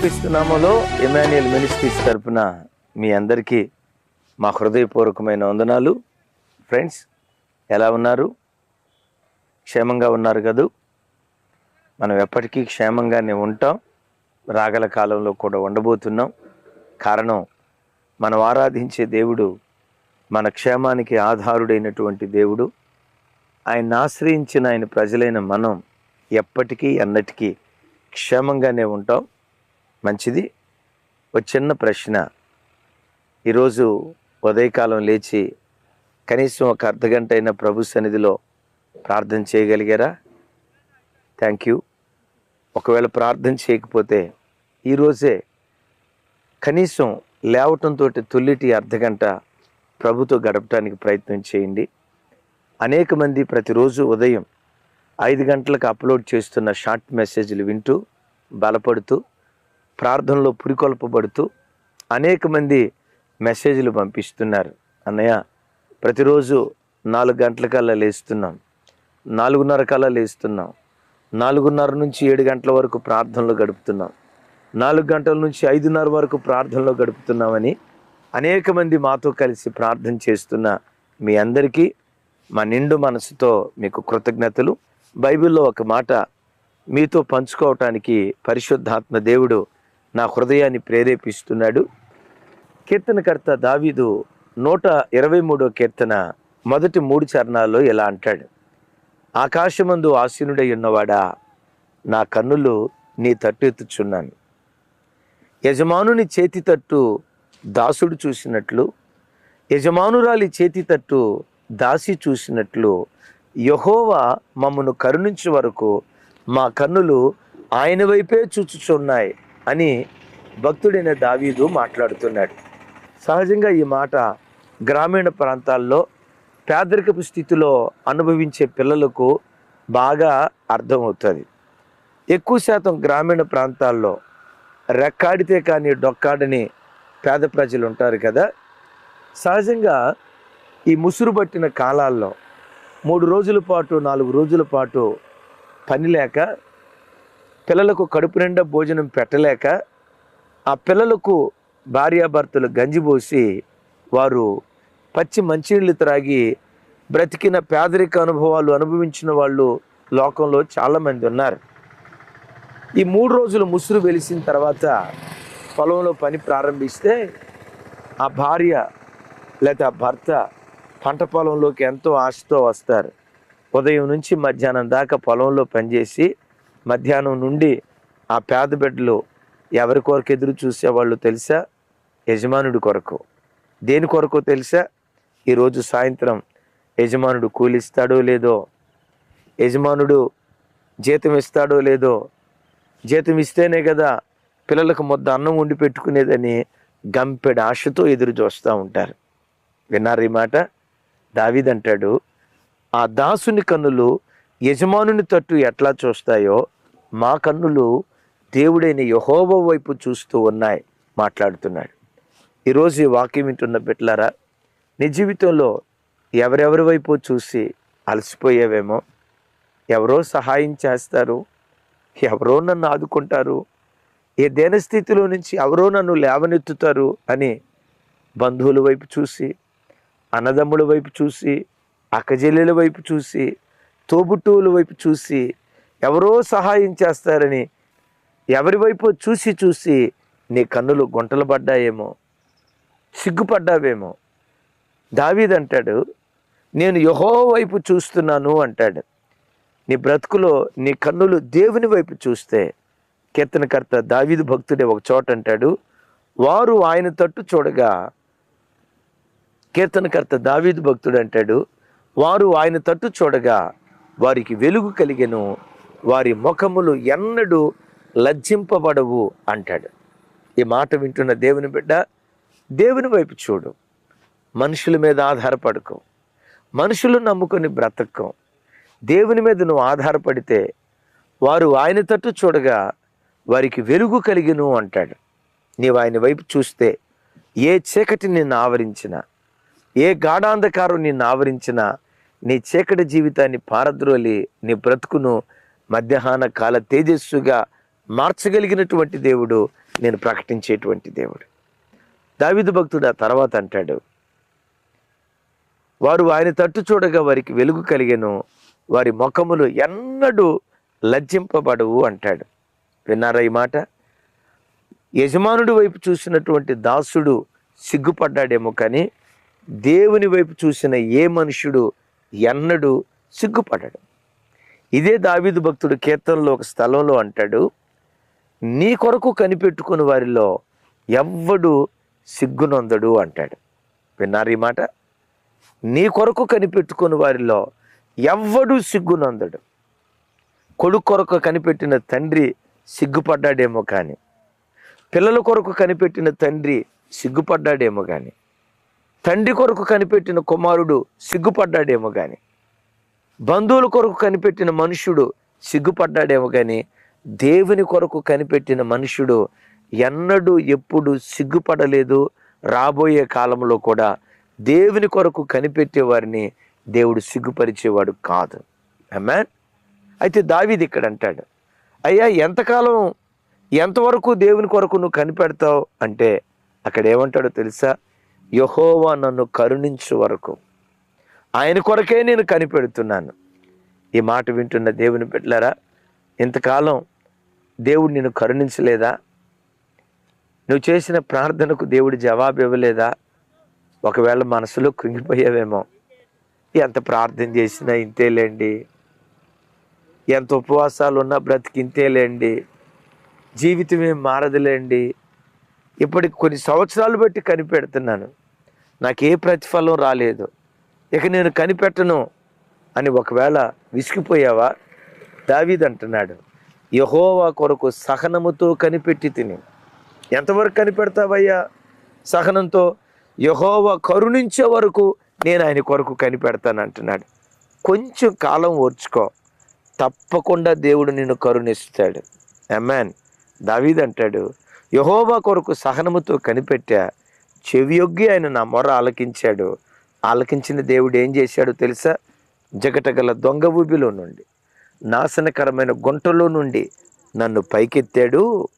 యేసుక్రీస్తు ఇమాన్యుయల్ మినిస్ట్రీస్ తరపున మీ అందరికీ మా హృదయపూర్వకమైన వందనాలు. ఫ్రెండ్స్ ఎలా ఉన్నారు? క్షేమంగా ఉన్నారు కదూ? మనం ఎప్పటికీ క్షేమంగానే ఉంటాం. రాగల కాలంలో కూడా ఉండబోతున్నాం. కారణం మనం ఆరాధించే దేవుడు మన క్షేమానికి ఆధారుడైనటువంటి దేవుడు. ఆయన ఆశ్రయించిన ఆయన ప్రజలైన మనం ఎప్పటికీ ఎన్నటికీ క్షేమంగానే ఉంటాం. మంచిది. ఒక చిన్న ప్రశ్న. ఈరోజు ఉదయకాలం లేచి కనీసం ఒక అర్ధగంట అయిన ప్రభు సన్నిధిలో ప్రార్థన చేయగలిగారా? Thank you. ఒకవేళ ప్రార్థన చేయకపోతే ఈరోజే కనీసం లేవటంతో తొల్లిటి అర్ధగంట ప్రభుతో గడపడానికి ప్రయత్నం చేయండి. అనేక మంది ప్రతిరోజు ఉదయం ఐదు గంటలకు అప్లోడ్ చేస్తున్న షార్ట్ మెసేజ్లు వింటూ బలపడుతూ ప్రార్థనలో పురికొల్పబడుతూ అనేక మంది మెసేజ్లు పంపిస్తున్నారు. అన్నయ్య ప్రతిరోజు నాలుగు గంటలకల్లా లేస్తున్నాం. నాలుగున్నర కల్లా లేస్తున్నాం. నాలుగున్నర నుంచి ఏడు గంటల వరకు ప్రార్థనలో గడుపుతున్నాం. నాలుగు గంటల నుంచి ఐదున్నర వరకు ప్రార్థనలో గడుపుతున్నామని అనేక మంది మాతో కలిసి ప్రార్థన చేస్తున్న మీ అందరికీ మా నిండు మనసుతో మీకు కృతజ్ఞతలు. బైబిల్లో ఒక మాట మీతో పంచుకోవటానికి పరిశుద్ధాత్మ దేవుడు నా హృదయాన్ని ప్రేరేపిస్తున్నాడు. కీర్తనకర్త దావీదు నూట ఇరవై మూడో కీర్తన మొదటి మూడు చరణాల్లో ఇలా అంటాడు. ఆకాశమందు ఆసీనుడై ఉన్నవాడా నా కన్నులు నీ తట్టెత్తుచున్నాను యజమానుని చేతి తట్టు దాసుడు చూసినట్లు యజమానురాలి చేతి తట్టు దాసి చూసినట్లు యహోవా మమ్మను కరుణించే వరకు మా కన్నులు ఆయన వైపే చూచుచున్నాయి. అని భక్తుడైన దావీదు మాట్లాడుతున్నాడు. సహజంగా ఈ మాట గ్రామీణ ప్రాంతాల్లో పేదరికపు స్థితిలో అనుభవించే పిల్లలకు బాగా అర్థమవుతుంది. ఎక్కువ శాతం గ్రామీణ ప్రాంతాల్లో రెక్కాడితే కానీ డొక్కాడని పేద ప్రజలు ఉంటారు కదా. సహజంగా ఈ ముసురు పట్టిన కాలాల్లో మూడు రోజుల పాటు నాలుగు రోజుల పాటు పని లేక పిల్లలకు కడుపు నిండా భోజనం పెట్టలేక ఆ పిల్లలకు భార్యాభర్తలు గంజిపోసి వారు పచ్చి మంచినీళ్ళు త్రాగి బ్రతికిన పేదరిక అనుభవాలు అనుభవించిన వాళ్ళు లోకంలో చాలామంది ఉన్నారు. ఈ మూడు రోజులు ముసురు వెలిసిన తర్వాత పొలంలో పని ప్రారంభిస్తే ఆ భార్య లేదా ఆ భర్త పంట పొలంలోకి ఎంతో ఆశతో వస్తారు. ఉదయం నుంచి మధ్యాహ్నం దాకా పొలంలో పనిచేసి మధ్యాహ్నం నుండి ఆ పేద బిడ్డలు ఎవరి కొరకు ఎదురు చూసేవాళ్ళు తెలుసా? యజమానుడి కొరకు. దేని కొరకు తెలుసా? ఈరోజు సాయంత్రం యజమానుడు కూలిస్తాడో లేదో యజమానుడు జీతం ఇస్తాడో లేదో జీతం ఇస్తేనే కదా పిల్లలకు మొద్ద అన్నం వండి పెట్టుకునేదని గంపెడు ఆశతో ఎదురు చూస్తూ ఉంటారు. విన్నారు ఈ మాట? దావీదంటాడు ఆ దాసుని కన్నులు యజమానుని తట్టు ఎట్లా చూస్తాయో మా కన్నులు దేవుడైన యహోవ వైపు చూస్తూ ఉన్నాయి మాట్లాడుతున్నాడు. ఈరోజు ఈ వాక్యం వింటున్న బిడ్డలారా నీ జీవితంలో ఎవరెవరి వైపు చూసి అలసిపోయావేమో? ఎవరో సహాయం చేస్తారు ఎవరో నన్ను ఆదుకుంటారు ఏ దేన స్థితిలో నుంచి ఎవరో నన్ను లేవనెత్తుతారు అని బంధువుల వైపు చూసి అన్నదమ్ముల వైపు చూసి అక్కజెల్లెల వైపు చూసి తోబుట్టువుల వైపు చూసి ఎవరో సహాయం చేస్తారని ఎవరి వైపు చూసి చూసి నీ కన్నులు గుంటలు పడ్డాయేమో సిగ్గుపడ్డావేమో. దావీదంటాడు నేను యహో వైపు చూస్తున్నాను అంటాడు. నీ బ్రతుకులో నీ కన్నులు దేవుని వైపు చూస్తే కీర్తనకర్త దావీదు భక్తుడే ఒక చోట అంటాడు వారు ఆయన తట్టు చూడగా కీర్తనకర్త దావీదు భక్తుడు అంటాడు వారు ఆయన తట్టు చూడగా వారికి వెలుగు కలిగెను వారి ముఖములు ఎన్నడూ లజ్జింపబడవు అంటాడు. ఈ మాట వింటున్న దేవుని బిడ్డ దేవుని వైపు చూడు. మనుషుల మీద ఆధారపడకు. మనుషులు నమ్ముకొని బ్రతకం దేవుని మీద నువ్వు ఆధారపడితే వారు ఆయన తట్టు చూడగా వారికి వెలుగు కలిగిను అంటాడు. నీవు ఆయన వైపు చూస్తే ఏ చీకటి నిన్ను ఆవరించినా ఏ గాఢాంధకారం నిన్ను ఆవరించినా నీ చీకటి జీవితాన్ని పారద్రోలి నీ బ్రతుకును మధ్యాహ్న కాల తేజస్సుగా మార్చగలిగినటువంటి దేవుడు నేను ప్రకటించేటువంటి దేవుడు. దావిదు భక్తుడు ఆ తర్వాత అంటాడు వారు ఆయన తట్టు చూడగా వారికి వెలుగు కలిగెను వారి ముఖములు ఎన్నడూ లజ్జింపబడవు అంటాడు. విన్నారా ఈ మాట? యజమానుడి వైపు చూసినటువంటి దాసుడు సిగ్గుపడ్డాడేమో కానీ దేవుని వైపు చూసిన ఏ మనుషుడు ఎన్నడూ సిగ్గుపడ్డాడు ఇదే దావీదు భక్తుడు కీర్తనలో ఒక స్థలంలో అంటాడు నీ కొరకు కనిపెట్టుకుని వారిలో ఎవ్వడు సిగ్గునొందడు అంటాడు. విన్నారు ఈ మాట? నీ కొరకు కనిపెట్టుకుని వారిలో ఎవ్వడు సిగ్గునందడు. కొడుకు కొరకు కనిపెట్టిన తండ్రి సిగ్గుపడ్డాడేమో కానీ పిల్లల కొరకు కనిపెట్టిన తండ్రి సిగ్గుపడ్డాడేమో కానీ తండ్రి కొరకు కనిపెట్టిన కుమారుడు సిగ్గుపడ్డాడేమో కానీ బంధువుల కొరకు కనిపెట్టిన మనుషుడు సిగ్గుపడ్డాడేమో కానీ దేవుని కొరకు కనిపెట్టిన మనుషుడు ఎన్నడూ ఎప్పుడు సిగ్గుపడలేదు. రాబోయే కాలంలో కూడా దేవుని కొరకు కనిపెట్టే వారిని దేవుడు సిగ్గుపరిచేవాడు కాదు. అమ్మాన్ అయితే దావీది ఇక్కడ అంటాడు అయ్యా ఎంతకాలం ఎంతవరకు దేవుని కొరకు నువ్వు కనిపెడతావు? అంటే అక్కడ ఏమంటాడో తెలుసా? యహోవా నన్ను కరుణించు వరకు. ఆయన కొరకే నేను కనిపెడుతున్నాను. ఈ మాట వింటున్న దేవుని బిడ్డలారా ఇంతకాలం దేవుడు నిన్ను కరుణించలేదా? నువ్వు చేసిన ప్రార్థనకు దేవుడు జవాబు ఇవ్వలేదా ఒకవేళ మనసులో కృంగిపోయావేమో. ఎంత ప్రార్థన చేసినా ఇంతేలేండి. ఎంత ఉపవాసాలు ఉన్నా బ్రతికి ఇంతేలేండి. జీవితం ఏం మారదులేండి. ఇప్పటికి కొన్ని సంవత్సరాలు బట్టి కనిపెడుతున్నాను. నాకు ఏ ప్రతిఫలం రాలేదు. ఇక నేను కనిపెట్టను అని ఒకవేళ విసిగిపోయావా? దావీద్ అంటున్నాడు యహోవా కొరకు సహనముతో కనిపెట్టి తిని. ఎంతవరకు కనిపెడతావయ్యా? సహనంతో యహోవా కరుణించే వరకు నేను ఆయన కొరకు కనిపెడతాను అంటున్నాడు. కొంచెం కాలం ఓర్చుకో తప్పకుండా దేవుడు నిన్ను కరుణిస్తాడు. అమ్మాన్ దావీద్ అంటాడు యహోవా కొరకు సహనముతో కనిపెట్టా చెవియొగ్గి ఆయన నా మొర ఆలకించాడు. ఆలకించిన దేవుడు ఏం చేశాడో తెలుసా? జగటగల దొంగ ఊబిలో నుండి నాశనకరమైన గుంటలో నుండి నన్ను పైకెత్తాడు.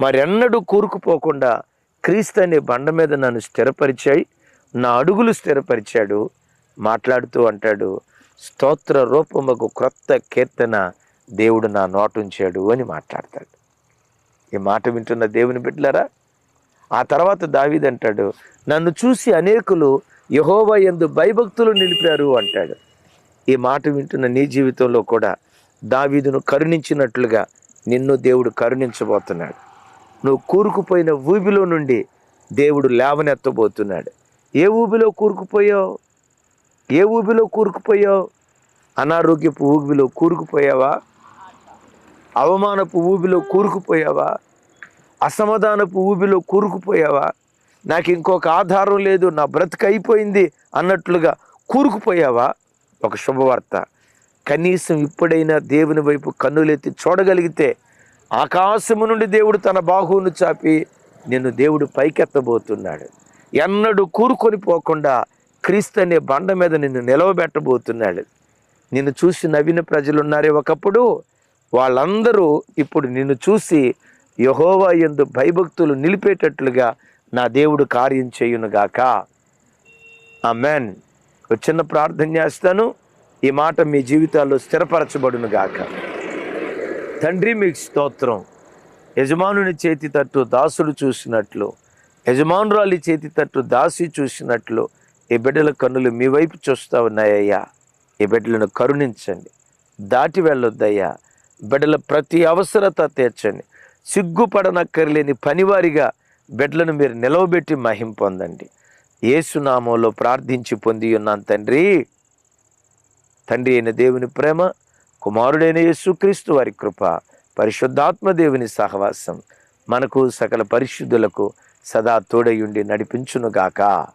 మరెన్నడూ కూరుకుపోకుండా క్రీస్తు అనే బండ మీద నన్ను స్థిరపరిచాయి నా అడుగులు స్థిరపరిచాడు మాట్లాడుతూ అంటాడు స్తోత్ర రూపముకు క్రొత్త కీర్తన దేవుడు నా నోటుంచాడు అని మాట్లాడతాడు. ఈ మాట వింటున్న దేవుని బిడ్డలారా ఆ తర్వాత దావీదంటాడు నన్ను చూసి అనేకులు యహోవా ఎందు భయభక్తులు నిలిపారు అంటాడు. ఈ మాట వింటున్న నీ జీవితంలో కూడా దావీదును కరుణించినట్లుగా నిన్ను దేవుడు కరుణించబోతున్నాడు. నువ్వు కూరుకుపోయిన ఊబిలో నుండి దేవుడు లేవనెత్తబోతున్నాడు. ఏ ఊబిలో కూరుకుపోయావు? ఏ ఊబిలో కూరుకుపోయావు? అనారోగ్యపు ఊబిలో కూరుకుపోయావా? అవమానపు ఊబిలో కూరుకుపోయావా? అసమాధానపు ఊబిలో కూరుకుపోయావా? నాకు ఇంకొక ఆధారం లేదు నా బ్రతుకు అయిపోయింది అన్నట్లుగా కూరుకుపోయావా? ఒక శుభవార్త. కనీసం ఇప్పుడైనా దేవుని వైపు కన్నులెత్తి చూడగలిగితే ఆకాశము నుండి దేవుడు తన బాహువును చాపి నిన్ను దేవుడు పైకెత్తబోతున్నాడు. ఎన్నడూ కూరుకొని పోకుండా క్రీస్తు అనే బండ మీద నిన్ను నిలవబెట్టబోతున్నాడు. నిన్ను చూసి నవ్విన ప్రజలు ఉన్నారే ఒకప్పుడు. వాళ్ళందరూ ఇప్పుడు నిన్ను చూసి యహోవా ఎందు భయభక్తులు నిలిపేటట్లుగా నా దేవుడు కార్యం చేయునుగాక. ఆ ఒక చిన్న ప్రార్థన చేస్తాను. ఈ మాట మీ జీవితాల్లో స్థిరపరచబడును గాక తండ్రి మీకు స్తోత్రం. యజమానుని చేతి తట్టు దాసుడు చూసినట్లు యజమానురాలి చేతి తట్టు దాసి చూసినట్లు ఈ బిడ్డల కన్నులు మీ వైపు చూస్తూ ఉన్నాయ్యా ఈ బిడ్డలను కరుణించండి. దాటి వెళ్ళొద్దయ్యా. బిడ్డల ప్రతి అవసరత తీర్చండి. సిగ్గుపడనక్కర్లేని పనివారిగా బిడ్డలను మీరు నిలవబెట్టి మహిం పొందండి. ఏసునామంలో ప్రార్థించి పొంది ఉన్నాను తండ్రి. తండ్రి అయిన దేవుని ప్రేమ కుమారుడైన యేసుక్రీస్తు వారి కృప పరిశుద్ధాత్మ దేవుని సహవాసం మనకు సకల పరిశుద్ధులకు సదా తోడయుండి నడిపించునుగాక.